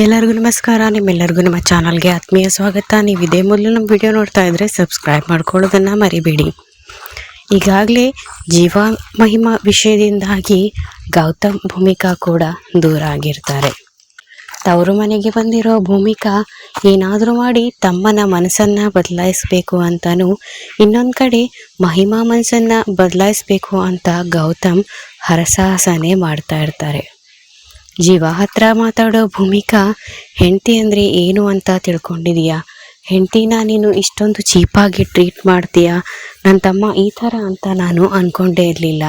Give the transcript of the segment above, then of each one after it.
ಎಲ್ಲರಿಗೂ ನಮಸ್ಕಾರ, ನಿಮ್ಮೆಲ್ಲರಿಗೂ ನಮ್ಮ ಚಾನಲ್ಗೆ ಆತ್ಮೀಯ ಸ್ವಾಗತ. ನೀವು ಇದೇ ಮೊದಲು ನಮ್ಮ ವಿಡಿಯೋ ನೋಡ್ತಾ ಇದ್ರೆ ಸಬ್ಸ್ಕ್ರೈಬ್ ಮಾಡ್ಕೊಳ್ಳೋದನ್ನು ಮರಿಬೇಡಿ. ಈಗಾಗಲೇ ಜೀವ ಮಹಿಮಾ ವಿಷಯದಿಂದಾಗಿ ಗೌತಮ್ ಭೂಮಿಕಾ ಕೂಡ ದೂರ ಆಗಿರ್ತಾರೆ. ತವರು ಮನೆಗೆ ಬಂದಿರೋ ಭೂಮಿಕಾ ಏನಾದರೂ ಮಾಡಿ ತಮ್ಮನ ಮನಸ್ಸನ್ನು ಬದಲಾಯಿಸಬೇಕು ಅಂತಲೂ ಇನ್ನೊಂದು ಕಡೆ ಮಹಿಮಾ ಮನಸ್ಸನ್ನು ಬದಲಾಯಿಸಬೇಕು ಅಂತ ಗೌತಮ್ ಹರಸಾಹಸನೇ ಮಾಡ್ತಾ ಇರ್ತಾರೆ. ಜೀವ ಹತ್ರ ಮಾತಾಡೋ ಭೂಮಿಕಾ, ಹೆಂಡತಿ ಅಂದರೆ ಏನು ಅಂತ ತಿಳ್ಕೊಂಡಿದೀಯಾ? ಹೆಂಡತಿನ ನೀನು ಇಷ್ಟೊಂದು ಚೀಪಾಗಿ ಟ್ರೀಟ್ ಮಾಡ್ತೀಯಾ? ನನ್ನ ತಮ್ಮ ಈ ಥರ ಅಂತ ನಾನು ಅಂದ್ಕೊಂಡೇ ಇರಲಿಲ್ಲ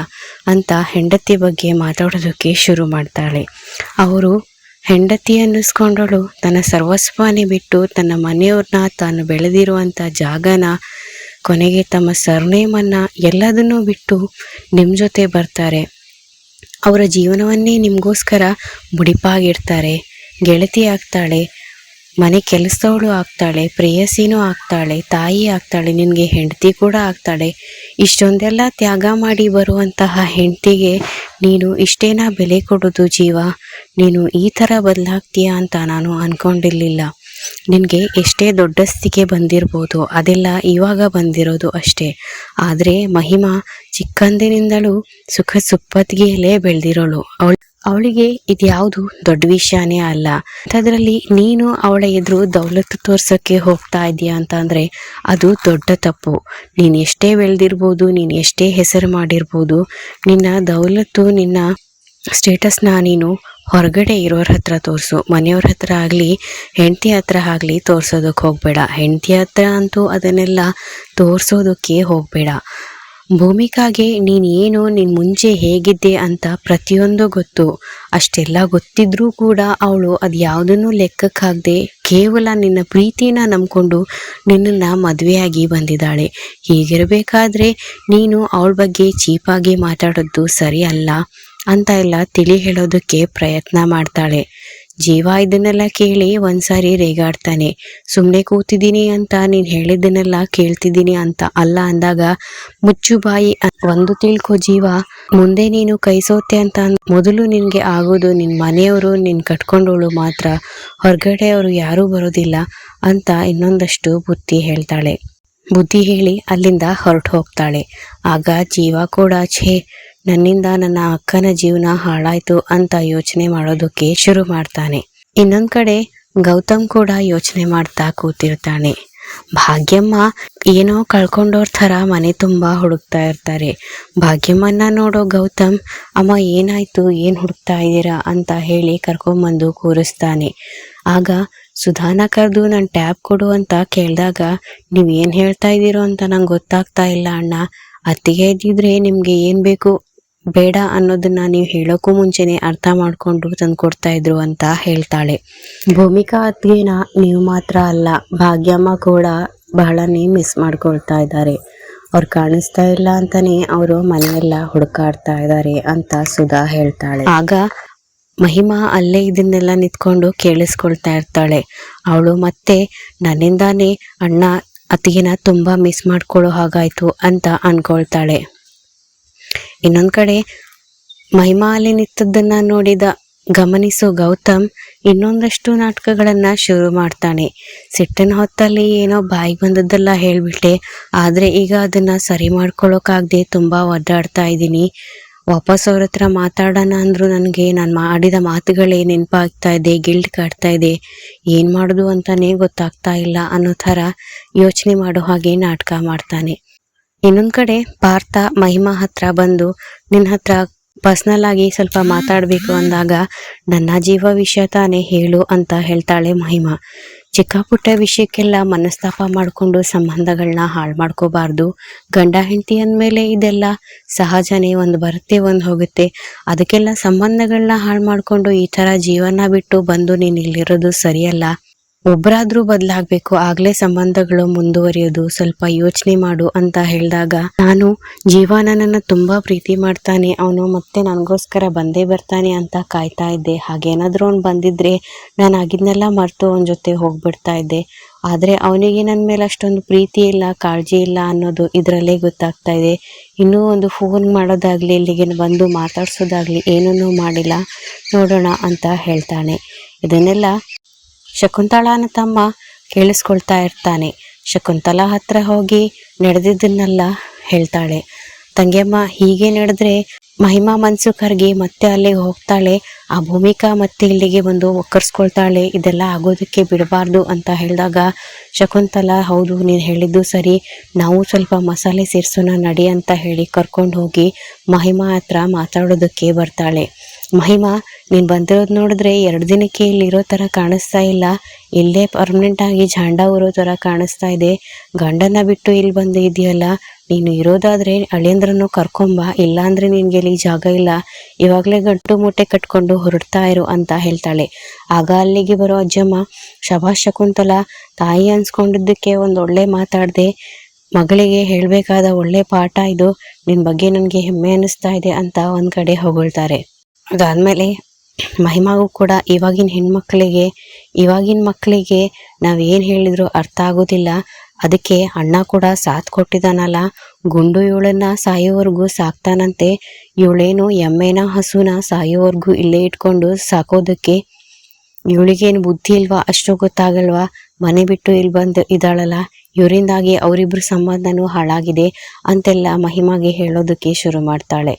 ಅಂತ ಹೆಂಡತಿ ಬಗ್ಗೆ ಮಾತಾಡೋದಕ್ಕೆ ಶುರು ಮಾಡ್ತಾಳೆ. ಅವರು, ಹೆಂಡತಿ ಅನ್ನಿಸ್ಕೊಂಡಳು, ತನ್ನ ಸರ್ವಸ್ವಾನೇ ಬಿಟ್ಟು ತನ್ನ ಮನೆಯವ್ರನ್ನ ತಾನು ಬೆಳೆದಿರುವಂಥ ಜಾಗನ, ಕೊನೆಗೆ ತಮ್ಮ ಸರ್ನೇಮನ್ನು ಎಲ್ಲದನ್ನೂ ಬಿಟ್ಟು ನಿಮ್ಮ ಜೊತೆ ಬರ್ತಾರೆ. ಅವರ ಜೀವನವನ್ನೇ ನಿಮಗೋಸ್ಕರ ಮುಡಿಪಾಗಿಡ್ತಾರೆ ಗೆಳತಿ ಆಗ್ತಾಳೆ, ಮನೆ ಕೆಲಸದವಳು ಆಗ್ತಾಳೆ, ಪ್ರೇಯಸಿನೂ ಆಗ್ತಾಳೆ, ತಾಯಿ ಆಗ್ತಾಳೆ, ನಿನಗೆ ಹೆಂಡತಿ ಕೂಡ ಆಗ್ತಾಳೆ. ಇಷ್ಟೊಂದೆಲ್ಲ ತ್ಯಾಗ ಮಾಡಿ ಬರುವಂತಹ ಹೆಂಡತಿಗೆ ನೀನು ಇಷ್ಟೇನಾ ಬೆಲೆ ಕೊಡೋದು ಜೀವ? ನೀನು ಈ ಥರ ಬದಲಾಗ್ತೀಯಾ ಅಂತ ನಾನು ಅಂದ್ಕೊಂಡಿರಲಿಲ್ಲ ನಿನಗೆ ಎಷ್ಟೇ ದೊಡ್ಡಸ್ತಿಗೆ ಬಂದಿರ್ಬೋದು, ಅದೆಲ್ಲ ಇವಾಗ ಬಂದಿರೋದು ಅಷ್ಟೇ. ಆದರೆ ಮಹಿಮಾ ಚಿಕ್ಕಂದಿನಿಂದಲೂ ಸುಖ ಸುಪ್ಪತ್ತಿಗೆಯಲ್ಲೇ ಬೆಳೆದಿರೋಳು. ಅವಳು ಅವಳಿಗೆ ಇದ್ಯಾವುದು ದೊಡ್ಡ ವಿಷಯನೇ ಅಲ್ಲ. ಅದರಲ್ಲಿ ನೀನು ಅವಳ ಎದುರು ದೌಲತ್ತು ತೋರ್ಸೋಕ್ಕೆ ಹೋಗ್ತಾ ಇದೀಯ ಅಂತಂದರೆ ಅದು ದೊಡ್ಡ ತಪ್ಪು. ನೀನು ಎಷ್ಟೇ ಬೆಳೆದಿರ್ಬೋದು, ನೀನು ಎಷ್ಟೇ ಹೆಸರು ಮಾಡಿರ್ಬೋದು, ನಿನ್ನ ದೌಲತ್ತು, ನಿನ್ನ ಸ್ಟೇಟಸ್ನ ನೀನು ಹೊರಗಡೆ ಇರೋರ ಹತ್ರ ತೋರಿಸು, ಮನೆಯವ್ರ ಹತ್ರ ಆಗಲಿ, ಹೆಂಡತಿ ಹತ್ರ ಆಗಲಿ ತೋರಿಸೋದಕ್ಕೆ ಹೋಗಬೇಡ. ಹೆಂಡತಿ ಹತ್ರ ಅಂತೂ ಅದನ್ನೆಲ್ಲ ತೋರಿಸೋದಕ್ಕೆ ಹೋಗಬೇಡ. ಭೂಮಿಕಾಗೆ ನೀನು ಏನು, ನೀನು ಮುಂಚೆ ಹೇಗಿದ್ದೆ ಅಂತ ಪ್ರತಿಯೊಂದು ಗೊತ್ತು. ಅಷ್ಟೆಲ್ಲ ಗೊತ್ತಿದ್ರೂ ಕೂಡ ಅವಳು ಅದು ಯಾವುದನ್ನು ಲೆಕ್ಕಕ್ಕಾಗದೆ ಕೇವಲ ನಿನ್ನ ಪ್ರೀತಿನ ನಂಬಿಕೊಂಡು ನಿನ್ನನ್ನು ಮದುವೆಯಾಗಿ ಬಂದಿದ್ದಾಳೆ. ಹೀಗಿರಬೇಕಾದ್ರೆ ನೀನು ಅವಳ ಬಗ್ಗೆ ಚೀಪಾಗಿ ಮಾತಾಡೋದು ಸರಿ ಅಲ್ಲ ಅಂತ ಎಲ್ಲ ತಿಳಿ ಹೇಳೋದಕ್ಕೆ ಪ್ರಯತ್ನ ಮಾಡ್ತಾಳೆ. ಜೀವ ಇದನ್ನೆಲ್ಲ ಕೇಳಿ ಒಂದ್ಸಾರಿ ರೇಗಾಡ್ತಾನೆ. ಸುಮ್ಮನೆ ಕೂತಿದ್ದೀನಿ ಅಂತ ನೀನು ಹೇಳಿದ್ದನ್ನೆಲ್ಲ ಕೇಳ್ತಿದ್ದೀನಿ ಅಂತ ಅಲ್ಲ ಅಂದಾಗ, ಮುಚ್ಚು ಬಾಯಿ ಒಂದು ತಿಳ್ಕೊ ಜೀವ, ಮುಂದೆ ನೀನು ಕೈ ಸೋತೆ ಅಂತ ಮೊದಲು ನಿನಗೆ ಆಗೋದು ನಿನ್ನ ಮನೆಯವರು ನಿನ್ನ ಕಟ್ಕೊಂಡವಳು ಮಾತ್ರ. ಹೊರಗಡೆ ಅವರು ಯಾರೂ ಬರೋದಿಲ್ಲ ಅಂತ ಇನ್ನೊಂದಷ್ಟು ಬುದ್ಧಿ ಹೇಳ್ತಾಳೆ. ಬುದ್ಧಿ ಹೇಳಿ ಅಲ್ಲಿಂದ ಹೊರಟು ಹೋಗ್ತಾಳೆ ಆಗ ಜೀವ ಕೂಡ, ಛೇ ನನ್ನಿಂದ ನನ್ನ ಅಕ್ಕನ ಜೀವನ ಹಾಳಾಯ್ತು ಅಂತ ಯೋಚನೆ ಮಾಡೋದಕ್ಕೆ ಶುರು ಮಾಡ್ತಾನೆ. ಇನ್ನೊಂದ್ ಕಡೆ ಗೌತಮ್ ಕೂಡ ಯೋಚನೆ ಮಾಡ್ತಾ ಕೂತಿರ್ತಾನೆ. ಭಾಗ್ಯಮ್ಮ ಏನೋ ಕಳ್ಕೊಂಡೋರ್ ಥರ ಮನೆ ತುಂಬಾ ಹುಡುಕ್ತಾ ಇರ್ತಾರೆ. ಭಾಗ್ಯಮ್ಮನ್ನ ನೋಡೋ ಗೌತಮ್, ಅಮ್ಮ, ಏನಾಯ್ತು? ಏನು ಹುಡುಕ್ತಾ ಇದ್ದೀರಾ? ಅಂತ ಹೇಳಿ ಕರ್ಕೊಂಬಂದು ಕೂರಿಸ್ತಾನೆ. ಆಗ ಸುಧಾನ ಕರೆದು ನನ್ನ ಟ್ಯಾಬ್ ಕೊಡು ಅಂತ ಕೇಳಿದಾಗ ನೀವು ಏನು ಹೇಳ್ತಾ ಇದ್ದೀರೋ ಅಂತ ನಂಗೆ ಗೊತ್ತಾಗ್ತಾ ಇಲ್ಲ ಅಣ್ಣ. ಅತ್ತಿಗೆ ಇದ್ದಿದ್ರೆ ನಿಮ್ಗೆ ಏನ್ ಬೇಕು? ಬೇಡ ಅನ್ನೋದನ್ನ ನೀವು ಹೇಳೋಕ್ಕೂ ಮುಂಚೆನೆ ಅರ್ಥ ಮಾಡ್ಕೊಂಡು ತಂದು ಕೊಡ್ತಾ ಇದ್ರು ಅಂತ ಹೇಳ್ತಾಳೆ. ಭೂಮಿಕಾ ಅತ್ಗೆನ ನೀವು ಮಾತ್ರ ಅಲ್ಲ, ಭಾಗ್ಯಮ್ಮ ಕೂಡ ಬಹಳನೇ ಮಿಸ್ ಮಾಡ್ಕೊಳ್ತಾ ಇದ್ದಾರೆ. ಅವ್ರು ಕಾಣಿಸ್ತಾ ಇಲ್ಲ ಅಂತಾನೆ ಅವರು ಮನೆಯೆಲ್ಲ ಹುಡುಕಾಡ್ತಾ ಇದ್ದಾರೆ ಅಂತ ಸುಧಾ ಹೇಳ್ತಾಳೆ. ಆಗ ಮಹಿಮಾ ಅಲ್ಲೇ ಇದನ್ನೆಲ್ಲ ನಿಂತ್ಕೊಂಡು ಕೇಳಿಸ್ಕೊಳ್ತಾ ಇರ್ತಾಳೆ. ಅವಳು ಮತ್ತೆ, ನನ್ನಿಂದಾನೇ ಅಣ್ಣ ಅತ್ತಿಗೆನ ತುಂಬಾ ಮಿಸ್ ಮಾಡ್ಕೊಳ್ಳೋ ಹಾಗಾಯ್ತು ಅಂತ ಅನ್ಕೊಳ್ತಾಳೆ. ಇನ್ನೊಂದ್ ಕಡೆ ಮಹಿಮಾ ಅಲ್ಲಿ ನಿಂತದ್ದನ್ನ ನೋಡಿದ ಗಮನಿಸೋ ಗೌತಮ್ ಇನ್ನೊಂದಷ್ಟು ನಾಟಕಗಳನ್ನು ಶುರು ಮಾಡ್ತಾನೆ. ಸಿಟ್ಟಿನ ಹೊತ್ತಲ್ಲಿ ಏನೋ ಬಾಯಿಗೆ ಬಂದದ್ದೆಲ್ಲ ಹೇಳ್ಬಿಟ್ಟೆ ಆದ್ರೆ ಈಗ ಅದನ್ನ ಸರಿ ಮಾಡ್ಕೊಳ್ಳೋಕ್ಕಾಗದೆ ತುಂಬಾ ಒದ್ದಾಡ್ತಾ ಇದ್ದೀನಿ. ವಾಪಸ್ ಅವ್ರ ಹತ್ರ ಮಾತಾಡೋಣ ಅಂದ್ರು ನನಗೆ ನಾನು ಮಾಡಿದ ಮಾತುಗಳೇ ನೆನಪಾಗ್ತಾ ಇದೆ, ಗಿಲ್ಟ್ ಕಾಡ್ತಾ ಇದೆ. ಏನು ಮಾಡೋದು ಅಂತಲೇ ಗೊತ್ತಾಗ್ತಾ ಇಲ್ಲ ಅನ್ನೋ ಥರ ಯೋಚನೆ ಮಾಡೋ ಹಾಗೆ ನಾಟಕ ಮಾಡ್ತಾನೆ. ಇನ್ನೊಂದ್ ಕಡೆ ಪಾರ್ಥ ಮಹಿಮಾ ಹತ್ರ ಬಂದು ನಿನ್ನ ಹತ್ರ ಪರ್ಸ್ನಲ್ ಆಗಿ ಸ್ವಲ್ಪ ಮಾತಾಡಬೇಕು ಅಂದಾಗ, ನನ್ನ ಜೀವ ವಿಷಯ ತಾನೇ ಹೇಳು ಅಂತ ಹೇಳ್ತಾಳೆ ಮಹಿಮಾ. ಚಿಕ್ಕ ಪುಟ್ಟ ವಿಷಯಕ್ಕೆಲ್ಲ ಮನಸ್ತಾಪ ಮಾಡಿಕೊಂಡು ಸಂಬಂಧಗಳನ್ನ ಹಾಳು ಮಾಡ್ಕೋಬಾರ್ದು. ಗಂಡ ಹೆಂಡತಿ ಅಂದಮೇಲೆ ಇದೆಲ್ಲ ಸಹಜನೇ ಒಂದು ಬರುತ್ತೆ, ಒಂದು ಹೋಗುತ್ತೆ. ಅದಕ್ಕೆಲ್ಲ ಸಂಬಂಧಗಳನ್ನ ಹಾಳು ಮಾಡಿಕೊಂಡು ಈ ಥರ ಜೀವನ ಬಿಟ್ಟು ಬಂದು ನೀನು ಇಲ್ಲಿರೋದು ಸರಿಯಲ್ಲ. ಒಬ್ಬರಾದ್ರೂ ಬದಲಾಗಬೇಕು, ಆಗ್ಲೇ ಸಂಬಂಧಗಳು ಮುಂದುವರಿಯೋದು, ಸ್ವಲ್ಪ ಯೋಚನೆ ಮಾಡು ಅಂತ ಹೇಳಿದಾಗ ನಾನು ಜೀವ ನನ್ನನ್ನು ತುಂಬಾ ಪ್ರೀತಿ ಮಾಡ್ತಾನೆ, ಅವನು ಮತ್ತೆ ನನಗೋಸ್ಕರ ಬಂದೇ ಬರ್ತಾನೆ ಅಂತ ಕಾಯ್ತಾ ಇದ್ದೆ. ಹಾಗೇನಾದರೂ ಅವ್ನು ಬಂದಿದ್ರೆ ನಾನು ಆಗಿದ್ನೆಲ್ಲ ಮರೆತು ಅವನ ಜೊತೆ ಹೋಗ್ಬಿಡ್ತಾ ಇದ್ದೆ. ಆದರೆ ಅವನಿಗೆ ನನ್ನ ಮೇಲೆ ಅಷ್ಟೊಂದು ಪ್ರೀತಿ ಇಲ್ಲ, ಕಾಳಜಿ ಇಲ್ಲ ಅನ್ನೋದು ಇದರಲ್ಲೇ ಗೊತ್ತಾಗ್ತಾ ಇದೆ. ಇನ್ನೂ ಒಂದು ಫೋನ್ ಮಾಡೋದಾಗ್ಲಿ, ಇಲ್ಲಿಗೆ ಬಂದು ಮಾತಾಡ್ಸೋದಾಗ್ಲಿ ಏನನ್ನೂ ಮಾಡಿಲ್ಲ, ನೋಡೋಣ ಅಂತ ಹೇಳ್ತಾನೆ. ಇದನ್ನೆಲ್ಲ ಶಕುಂತಳನ ತಮ್ಮ ಕೇಳಿಸ್ಕೊಳ್ತಾ ಇರ್ತಾನೆ. ಶಕುಂತಲಾ ಹತ್ರ ಹೋಗಿ ನಡೆದಿದ್ದನ್ನೆಲ್ಲ ಹೇಳ್ತಾಳೆ. ತಂಗಿಯಮ್ಮ, ಹೀಗೆ ನಡೆದ್ರೆ ಮಹಿಮಾ ಮನ್ಸು ಕರ್ಗಿ ಮತ್ತೆ ಅಲ್ಲಿಗೆ ಹೋಗ್ತಾಳೆ. ಆ ಭೂಮಿಕಾ ಮತ್ತೆ ಇಲ್ಲಿಗೆ ಬಂದು ಒಕ್ಕರ್ಸ್ಕೊಳ್ತಾಳೆ. ಇದೆಲ್ಲ ಆಗೋದಕ್ಕೆ ಬಿಡಬಾರ್ದು ಅಂತ ಹೇಳಿದಾಗ, ಶಕುಂತಲ, ಹೌದು, ನೀನು ಹೇಳಿದ್ದು ಸರಿ. ನಾವು ಸ್ವಲ್ಪ ಮಸಾಲೆ ಸೇರಿಸೋಣ, ನಡಿ ಅಂತ ಹೇಳಿ ಕರ್ಕೊಂಡು ಹೋಗಿ ಮಹಿಮಾ ಹತ್ರ ಮಾತಾಡೋದಕ್ಕೆ ಬರ್ತಾಳೆ. ಮಹಿಮಾ, ನೀನು ಬಂದಿರೋದು ನೋಡಿದ್ರೆ ಎರಡು ದಿನಕ್ಕೆ ಇಲ್ಲಿ ಇರೋ ಥರ ಕಾಣಿಸ್ತಾ ಇಲ್ಲ. ಇಲ್ಲೇ ಪರ್ಮನೆಂಟ್ ಆಗಿ ಝಾಂಡ ಊರೋ ಥರ ಕಾಣಿಸ್ತಾ ಇದೆ. ಗಂಡನ ಬಿಟ್ಟು ಇಲ್ಲಿ ಬಂದು ಇದೆಯಲ್ಲ, ನೀನು ಇರೋದಾದ್ರೆ ಅಳಿಯಂದ್ರನ್ನು ಕರ್ಕೊಂಬ, ಇಲ್ಲಾಂದ್ರೆ ನಿನಗೆ ಇಲ್ಲಿ ಜಾಗ ಇಲ್ಲ. ಇವಾಗಲೇ ಗಂಟು ಮೂಟೆ ಕಟ್ಕೊಂಡು ಹೊರಡ್ತಾ ಇರು ಅಂತ ಹೇಳ್ತಾಳೆ. ಆಗ ಅಲ್ಲಿಗೆ ಬರೋ ಅಜ್ಜಮ್ಮ, ಶಭಾಷ್ ಶಕುಂತಲ, ತಾಯಿ ಅನ್ಸ್ಕೊಂಡಿದ್ದಕ್ಕೆ ಒಂದು ಒಳ್ಳೆ ಮಾತಾಡಿದೆ, ಮಗಳಿಗೆ ಹೇಳಬೇಕಾದ ಒಳ್ಳೆ ಪಾಠ ಇದು ನಿನ್ನ ಬಗ್ಗೆ ನನಗೆ ಹೆಮ್ಮೆ ಅನ್ನಿಸ್ತಾ ಇದೆ ಅಂತ ಒಂದು ಕಡೆ ಹೊಗಳ್ತಾರೆ. ಅದಾದಮೇಲೆ ಮಹಿಮಾಗೂ ಕೂಡ ಇವಾಗಿನ ಹೆಣ್ಮಕ್ಳಿಗೆ, ಇವಾಗಿನ ಮಕ್ಕಳಿಗೆ ನಾವು ಏನು ಹೇಳಿದ್ರು ಅರ್ಥ ಆಗೋದಿಲ್ಲ. ಅದಕ್ಕೆ ಅಣ್ಣ ಕೂಡ ಸಾಥ್ ಕೊಟ್ಟಿದ್ದಾನಲ್ಲ ಗುಂಡು ಇವಳನ್ನ ಸಾಯೋವರೆಗೂ ಸಾಕ್ತಾನಂತೆ. ಇವಳೇನು ಎಮ್ಮೆನ ಹಸುನ ಸಾಯೋವರೆಗೂ ಇಲ್ಲೇ ಇಟ್ಕೊಂಡು ಸಾಕೋದಕ್ಕೆ ಇವಳಿಗೇನು ಬುದ್ಧಿ ಇಲ್ವಾ? ಅಷ್ಟು ಗೊತ್ತಾಗಲ್ವಾ? ಮನೆ ಬಿಟ್ಟು ಇಲ್ಲಿ ಬಂದು ಇದ್ದಾಳಲ್ಲ ಇವರಿಂದಾಗಿ ಅವರಿಬ್ರ ಸಂಬಂಧನೂ ಹಾಳಾಗಿದೆ ಅಂತೆಲ್ಲ ಮಹಿಮಾಗೆ ಹೇಳೋದಕ್ಕೆ ಶುರು ಮಾಡ್ತಾಳೆ.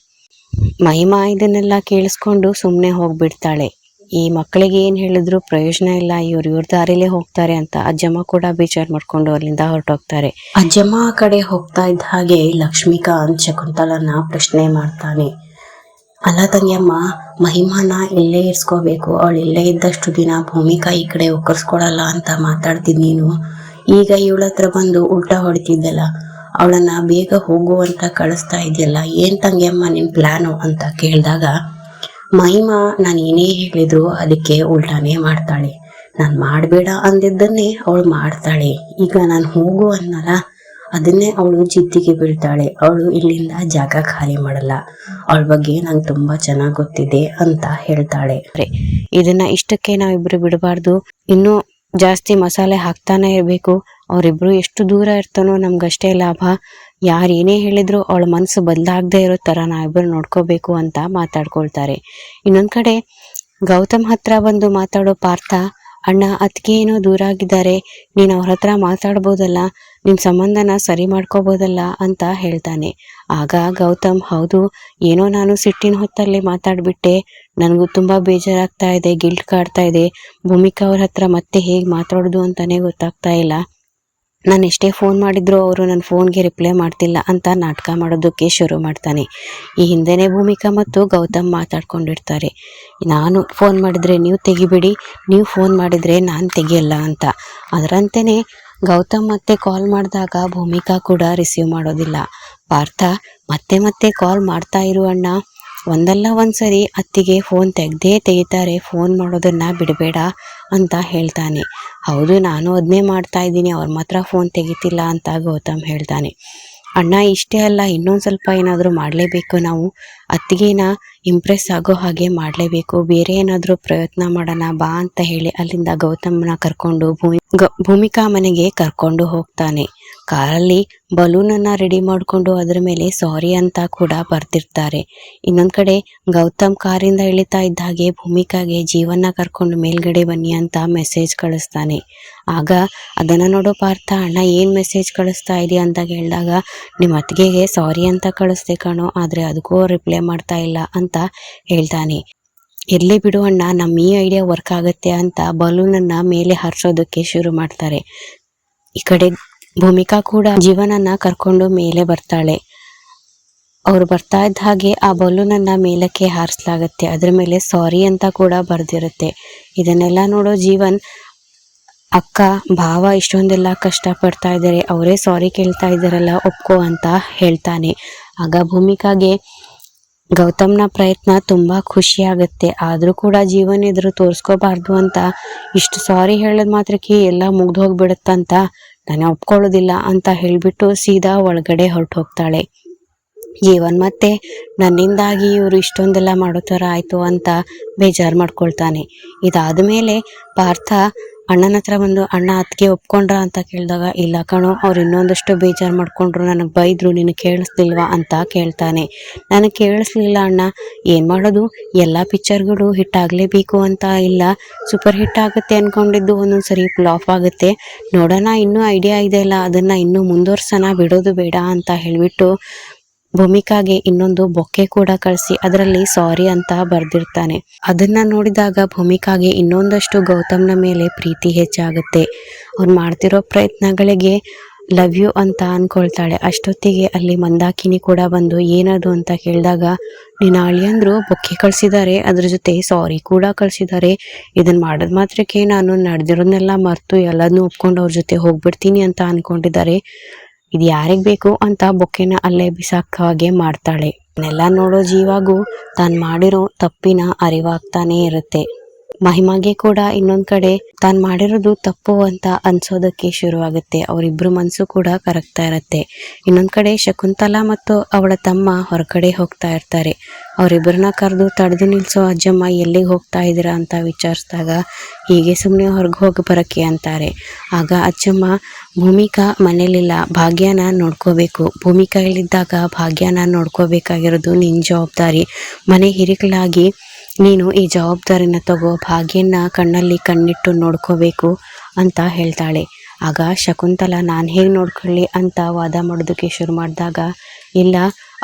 ಮಹಿಮಾ ಇದನ್ನೆಲ್ಲ ಕೇಳಿಸ್ಕೊಂಡು ಸುಮ್ಮನೆ ಹೋಗ್ಬಿಡ್ತಾಳೆ. ಈ ಮಕ್ಕಳಿಗೆ ಏನು ಹೇಳಿದ್ರು ಪ್ರಯೋಜನ ಇಲ್ಲ, ಇವ್ರು ಇವ್ರ ದಾರಿಲೇ ಹೋಗ್ತಾರೆ ಅಂತ ಅಜ್ಜಮ್ಮ ಕೂಡ ಬೇಜಾರು ಮಾಡ್ಕೊಂಡು ಅಲ್ಲಿಂದ ಹೊರಟೋಗ್ತಾರೆ. ಅಜ್ಜಮ್ಮ ಆ ಕಡೆ ಹೋಗ್ತಾ ಇದ್ದ ಹಾಗೆ ಲಕ್ಷ್ಮೀಕಾಂತ್ ಶಕುಂತಲನ ಪ್ರಶ್ನೆ ಮಾಡ್ತಾನೆ. ಅಲ್ಲ ತಂಗಿಯಮ್ಮ, ಮಹಿಮಾನ ಇಲ್ಲೇ ಇರ್ಸ್ಕೋಬೇಕು, ಅವಳು ಇಲ್ಲೇ ಇದ್ದಷ್ಟು ದಿನ ಭೂಮಿಕಾ ಈ ಕಡೆ ಒಕ್ಕರ್ಸ್ಕೊಳಲ್ಲ ಅಂತ ಮಾತಾಡ್ತಿದ್ ನೀನು. ಈಗ ಇವಳ ಹತ್ರ ಬಂದು ಉಲ್ಟಾ ಹೊಡಿತಿದ್ದಲ್ಲ ಅವಳನ್ನ ಬೇಗ ಹೋಗುವಂತ ಕಳಿಸ್ತಾ ಇದೆಯಲ್ಲ, ಏನ್ ತಂಗಿಯಮ್ಮ ನಿನ್ ಪ್ಲಾನು ಅಂತ ಕೇಳಿದಾಗ, ಮಹಿಮಾ, ನಾನು ಏನೇ ಹೇಳಿದ್ರು ಅದಕ್ಕೆ ಉಲ್ಟಾನೇ ಮಾಡ್ತಾಳೆ. ನಾನು ಮಾಡಬೇಡ ಅಂದಿದ್ದನ್ನೇ ಅವಳು ಮಾಡ್ತಾಳೆ. ಈಗ ನಾನು ಹೋಗು ಅನ್ನಲ್ಲ, ಅದನ್ನೇ ಅವಳು ಜಿದ್ದಿಗೆ ಬೀಳ್ತಾಳೆ. ಅವಳು ಇಲ್ಲಿಂದ ಜಾಗ ಖಾಲಿ ಮಾಡಲ್ಲ. ಅವಳ ಬಗ್ಗೆ ನಂಗೆ ತುಂಬಾ ಚೆನ್ನಾಗಿ ಗೊತ್ತಿದೆ ಅಂತ ಹೇಳ್ತಾಳೆ. ಇದನ್ನ ಇಷ್ಟಕ್ಕೆ ನಾವಿಬ್ರು ಬಿಡಬಾರ್ದು. ಇನ್ನೂ ಜಾಸ್ತಿ ಮಸಾಲೆ ಹಾಕ್ತಾನೆ ಇರಬೇಕು. ಅವರಿಬ್ರು ಎಷ್ಟು ದೂರ ಇರ್ತಾನೋ ನಮ್ಗಷ್ಟೇ ಲಾಭ. ಯಾರು ಏನೇ ಹೇಳಿದ್ರು ಅವಳ ಮನಸ್ಸು ಬದಲಾಗದೇ ಇರೋ ಥರ ನಾವಿಬ್ರು ನೋಡ್ಕೋಬೇಕು ಅಂತ ಮಾತಾಡ್ಕೊಳ್ತಾರೆ. ಇನ್ನೊಂದು ಕಡೆ ಗೌತಮ್ ಹತ್ರ ಬಂದು ಮಾತಾಡೋ ಪಾರ್ಥ, ಅಣ್ಣ ಅದಕ್ಕೆ ಏನೋ ದೂರ ಆಗಿದ್ದಾರೆ. ನೀನು ಅವ್ರ ಹತ್ರ ಮಾತಾಡ್ಬೋದಲ್ಲ ನಿಮ್ಮ ಸಂಬಂಧನ ಸರಿ ಮಾಡ್ಕೋಬೋದಲ್ಲ ಅಂತ ಹೇಳ್ತಾನೆ. ಆಗ ಗೌತಮ್, ಹೌದು, ಏನೋ ನಾನು ಸಿಟ್ಟಿನ ಹೊತ್ತಲ್ಲಿ ಮಾತಾಡ್ಬಿಟ್ಟೆ. ನನಗೂ ತುಂಬಾ ಬೇಜಾರಾಗ್ತಾ ಇದೆ, ಗಿಲ್ಟ್ ಕಾಡ್ತಾ ಇದೆ. ಭೂಮಿಕಾ ಅವ್ರ ಹತ್ರ ಮತ್ತೆ ಹೇಗೆ ಮಾತಾಡೋದು ಅಂತಾನೆ ಗೊತ್ತಾಗ್ತಾ ಇಲ್ಲ. ನಾನು ಎಷ್ಟೇ ಫೋನ್ ಮಾಡಿದ್ರು ಅವರು ನನ್ನ ಫೋನ್ಗೆ ರಿಪ್ಲೈ ಮಾಡ್ತಿಲ್ಲ ಅಂತ ನಾಟಕ ಮಾಡೋದಕ್ಕೆ ಶುರು ಮಾಡ್ತಾನೆ. ಈ ಹಿಂದೆನೇ ಭೂಮಿಕಾ ಮತ್ತು ಗೌತಮ್ ಮಾತಾಡ್ಕೊಂಡಿರ್ತಾರೆ. ನಾನು ಫೋನ್ ಮಾಡಿದ್ರೆ ನೀವು ತೆಗಿಬಿಡಿ, ನೀವು ಫೋನ್ ಮಾಡಿದರೆ ನಾನು ತೆಗಿಯಲ್ಲ ಅಂತ. ಅದರಂತೆಯೇ ಗೌತಮ್ ಮತ್ತೆ ಕಾಲ್ ಮಾಡಿದಾಗ ಭೂಮಿಕಾ ಕೂಡ ರಿಸೀವ್ ಮಾಡೋದಿಲ್ಲ. ಪಾರ್ಥ, ಮತ್ತೆ ಮತ್ತೆ ಕಾಲ್ ಮಾಡ್ತಾ ಇರು ಅಣ್ಣ. ಒಂದಲ್ಲ ಒಂದ್ಸರಿ ಅತ್ತಿಗೆ ಫೋನ್ ತೆಗ್ದೇ ತೆಗಿತಾರೆ ಫೋನ್ ಮಾಡೋದನ್ನ ಬಿಡಬೇಡ ಅಂತ ಹೇಳ್ತಾನೆ. ಹೌದು, ನಾನು ಅದನ್ನೇ ಮಾಡ್ತಾ ಇದ್ದೀನಿ, ಅವ್ರ ಮಾತ್ರ ಫೋನ್ ತೆಗಿತಿಲ್ಲ ಅಂತ ಗೌತಮ್ ಹೇಳ್ತಾನೆ. ಅಣ್ಣ, ಇಷ್ಟೇ ಅಲ್ಲ, ಇನ್ನೊಂದು ಸ್ವಲ್ಪ ಏನಾದರೂ ಮಾಡಲೇಬೇಕು ನಾವು. ಅತ್ತಿಗೆನ ಇಂಪ್ರೆಸ್ ಆಗೋ ಹಾಗೆ ಮಾಡಲೇಬೇಕು. ಬೇರೆ ಏನಾದರೂ ಪ್ರಯತ್ನ ಮಾಡೋಣ, ಬಾ ಅಂತ ಹೇಳಿ ಅಲ್ಲಿಂದ ಗೌತಮ್ನ ಕರ್ಕೊಂಡು ಭೂಮಿ ಭೂಮಿಕಾ ಮನೆಗೆ ಕರ್ಕೊಂಡು ಹೋಗ್ತಾನೆ. ಕಾರಲ್ಲಿ ಬಲೂನನ್ನ ರೆಡಿ ಮಾಡಿಕೊಂಡು ಅದರ ಮೇಲೆ ಸಾರಿ ಅಂತ ಕೂಡ ಬರ್ತಿರ್ತಾರೆ ಇನ್ನೊಂದ್ ಕಡೆ ಗೌತಮ್ ಕಾರಿಂದ ಇಳಿತಾ ಇದ್ದ ಹಾಗೆ ಭೂಮಿಕಾಗೆ ಜೀವನ ಕರ್ಕೊಂಡು ಮೇಲ್ಗಡೆ ಬನ್ನಿ ಅಂತ ಮೆಸೇಜ್ ಕಳಿಸ್ತಾನೆ. ಆಗ ಅದನ್ನ ನೋಡೋ ಪಾರ್ಥ, ಅಣ್ಣ, ಏನ್ ಮೆಸೇಜ್ ಕಳಿಸ್ತಾ ಇದೆಯಾ? ಅಂತ ಕೇಳಿದಾಗ ನಿಮ್ಮ ಅತ್ತಿಗೆಗೆ ಸಾರಿ ಅಂತ ಕಳಿಸ್ದೆ ಕಣೋ, ಆದ್ರೆ ಅದಕ್ಕೂ ರಿಪ್ಲೈ ಮಾಡ್ತಾ ಇಲ್ಲ ಅಂತ ಹೇಳ್ತಾನೆ. ಇರ್ಲಿ ಬಿಡು ಅಣ್ಣ ನಮ್ಮ ಈ ಐಡಿಯಾ ವರ್ಕ್ ಆಗುತ್ತೆ ಅಂತ ಬಲೂನನ್ನ ಮೇಲೆ ಹಾರಿಸೋದಕ್ಕೆ ಶುರು ಮಾಡ್ತಾರೆ. ಈ ಕಡೆ ಭೂಮಿಕಾ ಕೂಡ ಜೀವನನ್ನ ಕರ್ಕೊಂಡು ಮೇಲೆ ಬರ್ತಾಳೆ. ಅವ್ರು ಬರ್ತಾ ಇದ್ದ ಹಾಗೆ ಆ ಬಲೂನನ್ನ ಮೇಲಕ್ಕೆ ಹಾರಿಸ್ಲಾಗತ್ತೆ. ಅದ್ರ ಮೇಲೆ ಸಾರಿ ಅಂತ ಕೂಡ ಬರ್ದಿರುತ್ತೆ. ಇದನ್ನೆಲ್ಲ ನೋಡೋ ಜೀವನ್, ಅಕ್ಕ, ಭಾವ ಇಷ್ಟೊಂದೆಲ್ಲ ಕಷ್ಟ ಪಡ್ತಾ ಇದ್ದಾರೆ. ಅವರೇ ಸಾರಿ ಕೇಳ್ತಾ ಇದ್ದಾರಲ್ಲ, ಒಪ್ಕೋ ಅಂತ ಹೇಳ್ತಾನೆ. ಆಗ ಭೂಮಿಕಾಗೆ ಗೌತಮ್ನ ಪ್ರಯತ್ನ ತುಂಬಾ ಖುಷಿ ಆಗುತ್ತೆ. ಆದ್ರೂ ಕೂಡ ಜೀವನ ಎದುರು ತೋರಿಸ್ಕೋಬಾರ್ದು ಅಂತ ಇಷ್ಟು ಸಾರಿ ಹೇಳೋದ್ ಮಾತ್ರಕ್ಕೆ ಎಲ್ಲ ಮುಗ್ದು ಹೋಗ್ಬಿಡುತ್ತಂತ ನಾನು ಒಪ್ಕೊಳ್ಳೋದಿಲ್ಲ ಅಂತ ಹೇಳಿಬಿಟ್ಟು ಸೀದಾ ಒಳಗಡೆ ಹೊರಟು ಹೋಗ್ತಾಳೆ. ಜೀವನ್ ಮತ್ತೆ, ನನ್ನಿಂದಾಗಿ ಇವರು ಇಷ್ಟೊಂದೆಲ್ಲ ಮಾಡೋ ಥರ ಆಯಿತು ಅಂತ ಬೇಜಾರು ಮಾಡ್ಕೊಳ್ತಾನೆ. ಇದಾದ ಮೇಲೆ ಪಾರ್ಥ ಅಣ್ಣನ ಹತ್ರ ಬಂದು, ಅಣ್ಣ ಅದಕ್ಕೆ ಒಪ್ಕೊಂಡ್ರ? ಅಂತ ಕೇಳಿದಾಗ, ಇಲ್ಲ ಕಣೋ, ಅವ್ರು ಇನ್ನೊಂದಷ್ಟು ಬೇಜಾರು ಮಾಡಿಕೊಂಡ್ರು, ನನಗೆ ಬೈದ್ರು, ನಿನಗೆ ಕೇಳಿಸ್ಲಿಲ್ವಾ? ಅಂತ ಕೇಳ್ತಾನೆ. ನನಗೆ ಕೇಳಿಸ್ಲಿಲ್ಲ ಅಣ್ಣ, ಏನು ಮಾಡೋದು? ಎಲ್ಲ ಪಿಕ್ಚರ್ಗಳು ಹಿಟ್ ಆಗಲೇಬೇಕು ಅಂತ ಇಲ್ಲ. ಸೂಪರ್ ಹಿಟ್ ಆಗುತ್ತೆ ಅನ್ಕೊಂಡಿದ್ದು ಒಂದೊಂದು ಸರಿ ಫ್ಲಾಪ್ ಆಗುತ್ತೆ. ನೋಡೋಣ, ಇನ್ನೂ ಐಡಿಯಾ ಇದೆ ಅಲ್ಲ, ಅದನ್ನು ಇನ್ನೂ ಮುಂದುವರ್ಸೋಣ, ಬಿಡೋದು ಬೇಡ, ಅಂತ ಹೇಳಿಬಿಟ್ಟು ಭೂಮಿಕಾಗೆ ಇನ್ನೊಂದು ಬೊಕ್ಕೆ ಕೂಡ ಕಳಿಸಿ ಅದರಲ್ಲಿ ಸಾರಿ ಅಂತ ಬರ್ದಿರ್ತಾನೆ. ಅದನ್ನ ನೋಡಿದಾಗ ಭೂಮಿಕಾಗೆ ಇನ್ನೊಂದಷ್ಟು ಗೌತಮ್ನ ಮೇಲೆ ಪ್ರೀತಿ ಹೆಚ್ಚಾಗುತ್ತೆ. ಅವ್ರು ಮಾಡ್ತಿರೋ ಪ್ರಯತ್ನಗಳಿಗೆ ಲವ್ ಯು ಅಂತ ಅನ್ಕೊಳ್ತಾಳೆ. ಅಷ್ಟೊತ್ತಿಗೆ ಅಲ್ಲಿ ಮಂದಾಕಿನಿ ಕೂಡ ಬಂದು ಏನದು ಅಂತ ಕೇಳಿದಾಗ ನಿನ್ನ ಅಳಿಯಂದ್ರು ಬೊಕ್ಕೆ ಕಳ್ಸಿದ್ದಾರೆ ಅದ್ರ ಜೊತೆ ಸಾರಿ ಕೂಡ ಕಳ್ಸಿದ್ದಾರೆ ಇದನ್ನ ಮಾಡೋದ್ ಮಾತ್ರಕ್ಕೆ ನಾನು ನಡೆದಿರೋದನ್ನೆಲ್ಲ ಮರ್ತು ಎಲ್ಲದನ್ನೂ ಒಪ್ಕೊಂಡು ಅವ್ರ ಜೊತೆ ಹೋಗ್ಬಿಡ್ತೀನಿ ಅಂತ ಅನ್ಕೊಂಡಿದ್ದಾರೆ. ಇದು ಯಾರಿಗ್ ಬೇಕು ಅಂತ ಬೊಕ್ಕೆನ ಅಲ್ಲೇ ಬಿಸಾಕ ಹಾಗೆ ಮಾಡ್ತಾಳೆ. ಇದನ್ನೆಲ್ಲ ನೋಡೋ ಜೀವಾಗೂ ತಾನು ಮಾಡಿರೋ ತಪ್ಪಿನ ಅರಿವಾಗ್ತಾನೆ ಇರುತ್ತೆ. ಮಹಿಮಾಗೆ ಕೂಡ ಇನ್ನೊಂದ್ ಕಡೆ ತಾನ್ ಮಾಡಿರೋದು ತಪ್ಪು ಅಂತ ಅನ್ಸೋದಕ್ಕೆ ಶುರುವಾಗುತ್ತೆ. ಅವರಿಬ್ರು ಮನ್ಸು ಕೂಡ ಕರಗ್ತಾ ಇರತ್ತೆ. ಇನ್ನೊಂದ್ ಕಡೆ ಶಕುಂತಲಾ ಮತ್ತು ಅವಳ ತಮ್ಮ ಹೊರಗಡೆ ಹೋಗ್ತಾ ಇರ್ತಾರೆ. ಅವರಿಬ್ಬರನ್ನ ಕರೆದು ತಡೆದು ನಿಲ್ಸೋ ಅಜ್ಜಮ್ಮ ಎಲ್ಲಿಗೆ ಹೋಗ್ತಾ ಇದ್ದೀರಾ ಅಂತ ವಿಚಾರಿಸಿದಾಗ ಹೀಗೆ ಸುಮ್ಮನೆ ಹೊರಗೆ ಹೋಗಿ ಬರಕ್ಕೆ ಅಂತಾರೆ. ಆಗ ಅಜ್ಜಮ್ಮ, ಭೂಮಿಕಾ, ಮನೇಲಿಲ್ಲ. ಭಾಗ್ಯನ ನೋಡ್ಕೋಬೇಕು. ಭೂಮಿಕಾ ಇಲ್ಲಿದ್ದಾಗ ಭಾಗ್ಯನ ನೋಡ್ಕೋಬೇಕಾಗಿರೋದು ನಿನ್ ಜವಾಬ್ದಾರಿ. ಮನೆ ಹಿರಿಕಳಾಗಿ ನೀನು ಈ ಜವಾಬ್ದಾರಿನ ತಗೋ ಭಾಗ್ಯನ ಕಣ್ಣಲ್ಲಿ ಕಣ್ಣಿಟ್ಟು ನೋಡ್ಕೋಬೇಕು ಅಂತ ಹೇಳ್ತಾಳೆ. ಆಗ ಶಕುಂತಲ, ನಾನು ಹೇಗೆ ನೋಡ್ಕೊಳ್ಳಿ ಅಂತ ವಾದ ಮಾಡೋದಕ್ಕೆ ಶುರು ಮಾಡಿದಾಗ, ಇಲ್ಲ,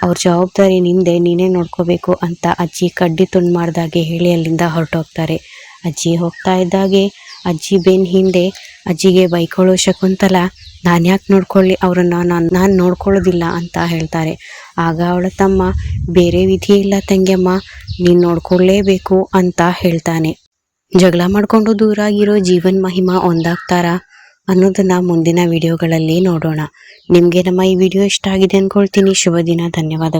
ಅವ್ರ ಜವಾಬ್ದಾರಿ ನಿಂದೆ, ನೀನೇ ನೋಡ್ಕೋಬೇಕು ಅಂತ ಅಜ್ಜಿ ಕಡ್ಡಿ ತುಂಡು ಮಾಡ್ದಾಗೆ ಹೇಳಿ ಅಲ್ಲಿಂದ ಹೊರಟೋಗ್ತಾರೆ. ಅಜ್ಜಿ ಹೋಗ್ತಾ ಇದ್ದಾಗೆ, ಅಜ್ಜಿ ಬೆನ್ ಹಿಂದೆ, ಅಜ್ಜಿಗೆ ಬೈಕೊಳ್ಳೋ ಶಕುಂತಲ ನಾನು ಯಾಕೆ ನೋಡ್ಕೊಳ್ಳಿ, ಅವರನ್ನು ನಾನು ನಾನು ನೋಡ್ಕೊಳ್ಳೋದಿಲ್ಲ ಅಂತ ಹೇಳ್ತಾರೆ. ಆಗ ಅವಳ ತಮ್ಮ, ಬೇರೆ ವಿಧಿ ಇಲ್ಲ ತಂಗಿಯಮ್ಮ, ನೀನು ನೋಡ್ಕೊಳ್ಳೇಬೇಕು ಅಂತ ಹೇಳ್ತಾನೆ. ಜಗಳ ಮಾಡಿಕೊಂಡು ದೂರ ಆಗಿರೋ ಜೀವನ್ ಮಹಿಮಾ ಒಂದಾಗ್ತಾರ? ಅನ್ನೋದನ್ನ ಮುಂದಿನ ವಿಡಿಯೋಗಳಲ್ಲಿ ನೋಡೋಣ. ನಿಮಗೆ ನಮ್ಮ ಈ ವಿಡಿಯೋ ಇಷ್ಟ ಆಗಿದೆ ಅನ್ಕೊಳ್ತೀನಿ. ಶುಭ ದಿನ ಧನ್ಯವಾದ